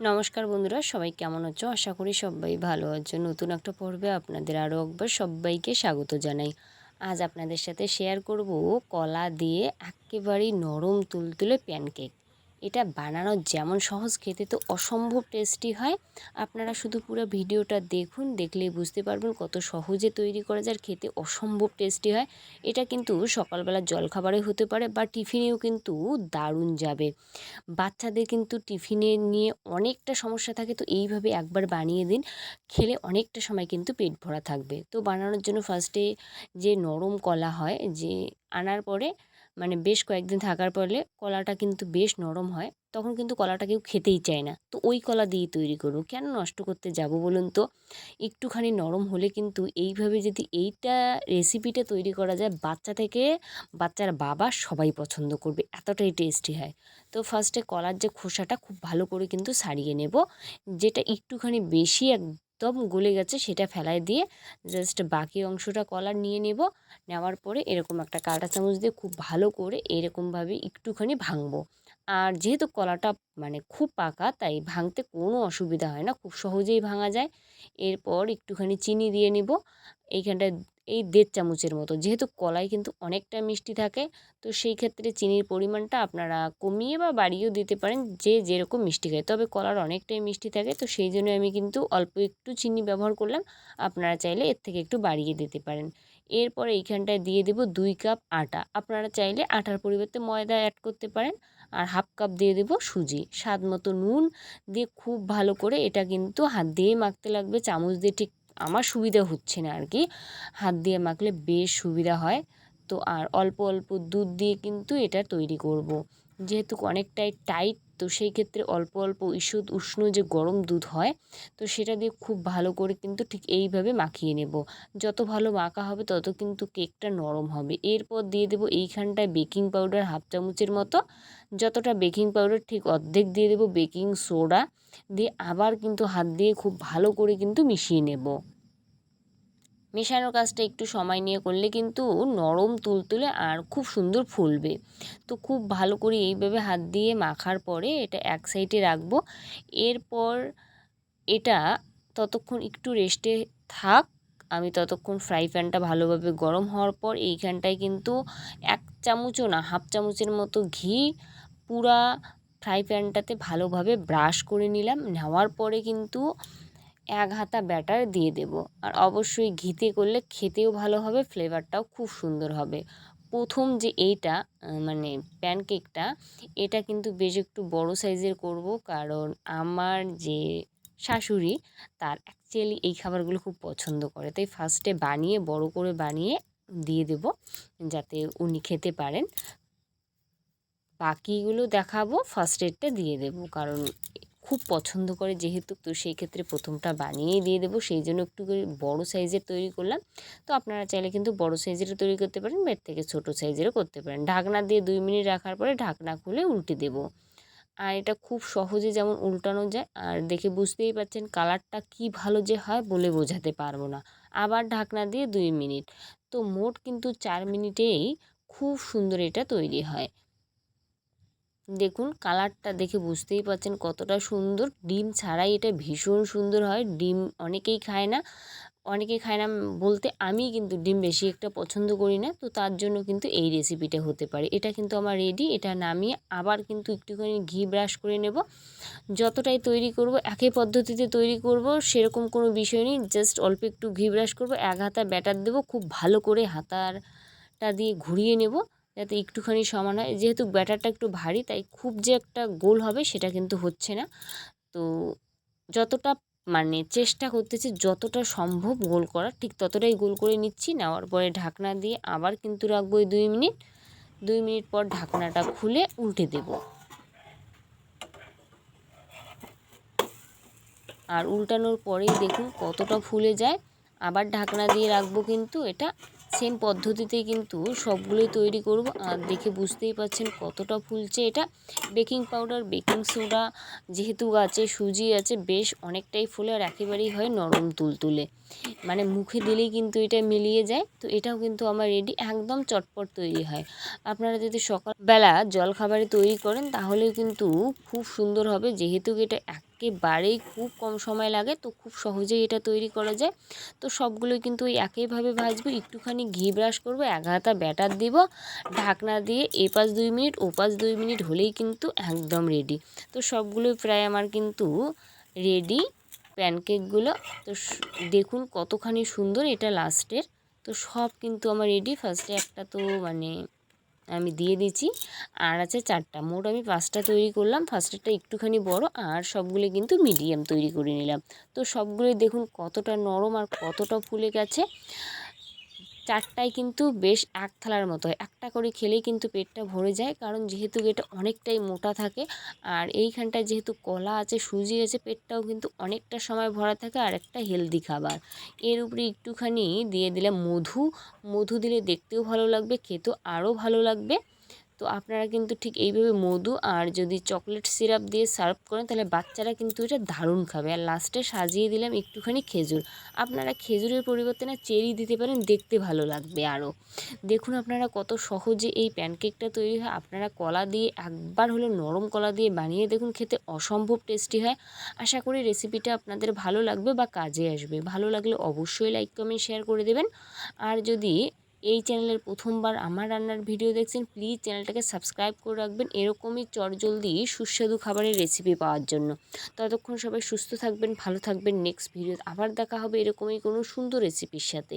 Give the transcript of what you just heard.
নমস্কার বন্ধুরা, সবাই কেমন আছো? আশা করি সবাই ভালো আছো। নতুন একটা পর্বে আপনাদের আরও একবার সবাইকে স্বাগত জানাই। আজ আপনাদের সাথে শেয়ার করব কলা দিয়ে একেবারেই নরম তুলতুলে প্যানকেক এটা বানানো যেমন সহজ, খেতে তো অসম্ভব টেস্টি হয়। আপনারা শুধু পুরো ভিডিওটা দেখুন, দেখলেই বুঝতে পারবেন কত সহজে তৈরি করা যায় খেতে অসম্ভব টেস্টি হয়। এটা কিন্তু সকালবেলা জলখাবারে হতে পারে বা টিফিনেও কিন্তু দারুণ যাবে। বাচ্চাদের কিন্তু টিফিনে নিয়ে অনেকটা সমস্যা থাকে, তো এইভাবে একবার বানিয়ে দিন। খেলে অনেকটা সময় কিন্তু পেট ভরা থাকবে। তো বানানোর জন্য ফার্স্টে যে নরম কলা হয়, যে আনার পরে মানে বেশ কয়েকদিন থাকার পরে কলাটা কিন্তু বেশ নরম হয়, তখন কিন্তু কলাটা কেউ খেতেই চায় না। তো ওই কলা দিয়ে তৈরি করব। কেন নষ্ট করতে যাব বলুন তো? একটুখানি নরম হলে কিন্তু এইভাবে যদি এইটা রেসিপিটা তৈরি করা যায়, বাচ্চা থেকে বাচ্চার বাবা সবাই পছন্দ করবে, এতটাই টেস্টি হয়। তো ফার্স্টে কলার যে খোসাটা খুব ভালো করে কিন্তু সারিয়ে নেব, যেটা একটুখানি বেশি একদম গলে গেছে, সেটা ফেলায় দিয়ে জাস্ট বাকি অংশটা কলার নিয়ে নেব। নেওয়ার পরে এরকম একটা কাঁটা চামচ দিয়ে খুব ভালো করে এরকমভাবে একটুখানি ভাঙবো। আর যেহেতু কলাটা মানে খুব পাকা, তাই ভাঙতে কোনো অসুবিধা হয় না, খুব সহজেই ভাঙা যায়। এরপর একটুখানি চিনি দিয়ে নিব। এইখানটায় এই দেড় চামচের মতো। যেহেতু কলাই কিন্তু অনেকটা মিষ্টি থাকে, তো সেই ক্ষেত্রে চিনির পরিমাণটা আপনারা কমিয়ে বা বাড়িয়েও দিতে পারেন যে যেরকম মিষ্টি খায়। তবে কলার অনেকটাই মিষ্টি থাকে, তো সেই জন্য আমি কিন্তু অল্প একটু চিনি ব্যবহার করলাম। আপনারা চাইলে এর থেকে একটু বাড়িয়ে দিতে পারেন। এরপরে এইখানটায় দিয়ে দেব দুই কাপ আটা। আপনারা চাইলে আটার পরিবর্তে ময়দা অ্যাড করতে পারেন। আর হাফ কাপ দিয়ে দেব সুজি। স্বাদ মতো নুন দিয়ে খুব ভালো করে এটা কিন্তু হাত দিয়ে মাখতে লাগবে। চামচ দিয়ে ঠিক আমার সুবিধা হচ্ছে না আর কি হাত দিয়ে মাখলে বেশ সুবিধা হয়। তো আর অল্প অল্প দুধ দিয়ে কিন্তু এটা তৈরি করব। যেহেতু অনেকটাই টাইট তো সেই ক্ষেত্রে অল্প অল্প ঈষৎ উষ্ণ যে গরম দুধ হয়, তো সেটা দিয়ে খুব ভালো করে কিন্তু ঠিক এইভাবে মাখিয়ে নেব। যত ভালো মাখা হবে তত কিন্তু কেকটা নরম হবে। এরপর দিয়ে দেবো এইখানটায় বেকিং পাউডার হাফ চামচের মতো। যতটা বেকিং পাউডার ঠিক অর্ধেক দিয়ে দেবো বেকিং সোডা। দিয়ে আবার কিন্তু হাত দিয়ে খুব ভালো করে কিন্তু মিশিয়ে নেব। মেশানোর কাজটা একটু সময় নিয়ে করলে কিন্তু নরম তুলতুলে আর খুব সুন্দর ফুলবে। তো খুব ভালো করে এইভাবে হাত দিয়ে মাখার পরে এটা এক সাইডে রাখব। এরপর এটা ততক্ষণ একটু রেস্টে থাক। আমি ততক্ষণ ফ্রাই প্যানটা ভালোভাবে গরম হওয়ার পর এইখানটায় কিন্তু এক চামচও না, হাফ চামচের মতো ঘি পুরা ফ্রাই প্যানটাতে ভালোভাবে ব্রাশ করে নিলাম। নেওয়ার পরে কিন্তু এক হাতা ব্যাটার দিয়ে দেব। আর অবশ্যই ঘিতে করলে খেতেও ভালো হবে, ফ্লেভারটাও খুব সুন্দর হবে। প্রথম যে এইটা মানে প্যানকেকটা, এটা কিন্তু বেশ একটু বড় সাইজের করব। কারণ আমার যে শাশুড়ি, তার অ্যাকচুয়ালি এই খাবারগুলো খুব পছন্দ করে। তাই ফার্স্টে বানিয়ে, বড় করে বানিয়ে দিয়ে দেব, যাতে উনি খেতে পারেন। বাকিগুলো দেখাবো ফার্স্ট এডটা দিয়ে দেবো। কারণ খুব পছন্দ করে যেহেতু, তো সেই ক্ষেত্রে প্রথমটা বানিয়েই দিয়ে দেবো। সেই জন্য একটু করে বড়ো সাইজের তৈরি করলাম। তো আপনারা চাইলে কিন্তু বড় সাইজেরও তৈরি করতে পারেন বা থেকে ছোটো সাইজেরও করতে পারেন। ঢাকনা দিয়ে দুই মিনিট রাখার পরে ঢাকনা খুলে উল্টে দেবো। আর এটা খুব সহজে যেমন উল্টানো যায়, আর দেখে বুঝতেই পারছেন কালারটা কি ভালো যে হয় বলে বোঝাতে পারব না। আবার ঢাকনা দিয়ে দুই মিনিট। তো মোট কিন্তু চার মিনিটেই খুব সুন্দর এটা তৈরি হয়। দেখুন কালারটা দেখে বুঝতেই পারছেন কতটা সুন্দর। ডিম ছাড়াই এটা ভীষণ সুন্দর হয়। ডিম অনেকেই খায় না। অনেকে খায় না বলতে আমি কিন্তু ডিম বেশি একটা পছন্দ করি না। তো তার জন্য কিন্তু এই রেসিপিটা হতে পারে। এটা কিন্তু আমার রেডি এটা নামিয়ে আবার কিন্তু একটুখানি ঘি ব্রাশ করে নেব। যতটাই তৈরি করব, একই পদ্ধতিতে তৈরি করব, সেরকম কোনো বিষয় নেই। জাস্ট অল্প একটু ঘি ব্রাশ করব। এক হাতা ব্যাটার দেবো। খুব ভালো করে হাতারটা দিয়ে ঘুরিয়ে নেব। যাতে একটুখানি সমান হয়। যেহেতু ব্যাটারটা একটু ভারী, তাই খুব যে একটা গোল হবে সেটা কিন্তু হচ্ছে না। তো যতটা মানে চেষ্টা করতেছি যতটা সম্ভব গোল করার, ঠিক ততটাই গোল করে নিচ্ছি। নেওয়ার পরে ঢাকনা দিয়ে আবার কিন্তু রাখব ওই দুই মিনিট। দুই মিনিট পর ঢাকনাটা খুলে উল্টে দেব। আর উল্টানোর পরেই দেখুন কতটা ফুলে যায়। আবার ঢাকনা দিয়ে রাখব কিন্তু এটা সেম পদ্ধতিতে কিন্তু সবগুলোই তৈরি করব। আর দেখে বুঝতেই পাচ্ছেন কতটা ফুলছে এটা। বেকিং পাউডার, বেকিং সোডা যেহেতু আছে, সুজি আছে, বেশ অনেকটাই ফুলে আর একেবারেই হয় নরম তুলতুলে। মানে মুখে দিলেই কিন্তু এটা মিলিয়ে যায়। তো এটাও কিন্তু আমার রেডি একদম চটপট তৈরি হয়। আপনারা যদি সকালবেলা জলখাবারে তৈরি করেন তাহলেও কিন্তু খুব সুন্দর হবে। যেহেতু এটা এক একেবারেই খুব কম সময় লাগে, তো খুব সহজেই এটা তৈরি করা যায়। তো সবগুলোই কিন্তু ওই একইভাবে ভাজবো, একটুখানি ঘি ব্রাশ করব, এক হাতা ব্যাটার দিব, ঢাকনা দিয়ে এ পাশ দুই মিনিট ও পাশ দুই মিনিট হলেই কিন্তু একদম রেডি তো সবগুলোই প্রায় আমার কিন্তু রেডি প্যানকেকগুলো তো দেখুন কতখানি সুন্দর এটা লাস্টের তো সব কিন্তু আমার রেডি ফার্স্টে একটা তো মানে আমি দিয়ে দিচ্ছি। আর আছে চারটা। মোট আমি পাঁচটা তৈরি করলাম। ফার্স্টেরটা একটুখানি বড় আর সবগুলো কিন্তু মিডিয়াম তৈরি করে নিলাম। তো সবগুলোই দেখুন কতটা নরম আর কতটা ফুলে গেছে। চারটায় কিন্তু বেশ এক থালার মতো হয়। একটা করে খেলেই কিন্তু পেটটা ভরে যায়, কারণ যেহেতু এটা অনেকটাই মোটা থাকে, আর এইখানটায় যেহেতু কলা আছে, সুজি আছে, পেটটাও কিন্তু অনেকটা সময় ভরা থাকে, আর একটা হেলদি খাবার। এর উপরে একটুখানি দিয়ে দিলাম মধু। মধু দিলে দেখতেও ভালো লাগবে, খেতেও আরও ভালো লাগবে। তো আপনারা কিন্তু ঠিক এইভাবে মধু আর যদি চকলেট সিরাপ দিয়ে সার্ভ করেন, তাহলে বাচ্চারা কিন্তু এটা দারুণ খাবে। আর লাস্টে সাজিয়ে দিলাম একটুখানি খেজুর। আপনারা খেজুরের পরিবর্তে না চেরি দিতে পারেন, দেখতে ভালো লাগবে আরও। দেখুন আপনারা কত সহজে এই প্যানকেকটা তৈরি হয়। আপনারা কলা দিয়ে একবার হলো নরম কলা দিয়ে বানিয়ে দেখুন, খেতে অসম্ভব টেস্টি হয়। আশা করি রেসিপিটা আপনাদের ভালো লাগবে বা কাজে আসবে। ভালো লাগলে অবশ্যই লাইক কমেন্ট শেয়ার করে দেবেন। আর যদি এই চ্যানেলের প্রথমবার আমার রান্নার ভিডিও দেখছেন প্লিজ চ্যানেলটাকে সাবস্ক্রাইব করে রাখবেন। এরকমই চটজলদি সুস্বাদু খাবারের রেসিপি পাওয়ার জন্য। ততক্ষণ সবাই সুস্থ থাকবেন, ভালো থাকবেন। নেক্সট ভিডিও আবার দেখা হবে এরকমই কোনো সুন্দর রেসিপির সাথে।